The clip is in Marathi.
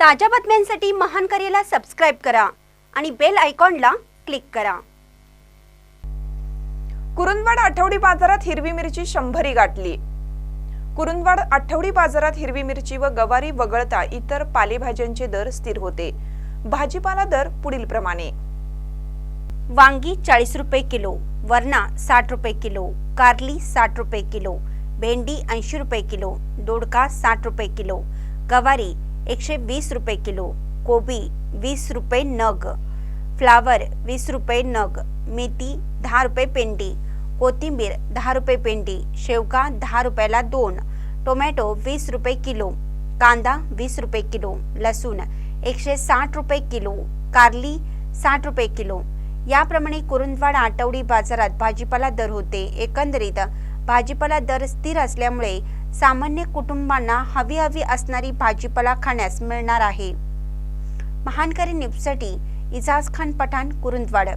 ताज्या बातम्यांसाठी महान करेला सबस्क्राईब करा आणि बेल आयकॉनला क्लिक करा. कुरुंदवाड आठवडी बाजारात हिरवी मिरची शंभरी गाठली. कुरुंदवाड आठवडी बाजारात हिरवी मिरची व गवारी वगळता इतर पालेभाज्यांचे दर स्थिर होते. भाजीपाला दर पुढील प्रमाणे. वांगी चाळीस रुपये किलो वरणा साठ रुपये किलो कारली साठ रुपये किलो भेंडी ऐंशी रुपये किलो दोडका साठ रुपये किलो गवारी एकशे वीस रुपये किलो कोबी वीस रुपये नग फ्लावर वीस रुपये नग मेथी दहा रुपये पेंडी कोथिंबीर दहा रुपये पेंडी शेवगा दहा रुपयाला दोन टोमॅटो वीस रुपये किलो कांदा वीस रुपये किलो लसूण एकशे साठ रुपये किलो कारली साठ रुपये किलो. याप्रमाणे कुरुंदवाड आठवडी बाजारात भाजीपाला दर होते. एकंदरीत भाजीपाला दर स्थिर असल्यामुळे सामान्य कुटुंबांना हवी हवी असणारी भाजीपाला खाण्यास मिळणार आहे. महानकरी निपसाठी इजाज खान पठाण कुरुंदवाड.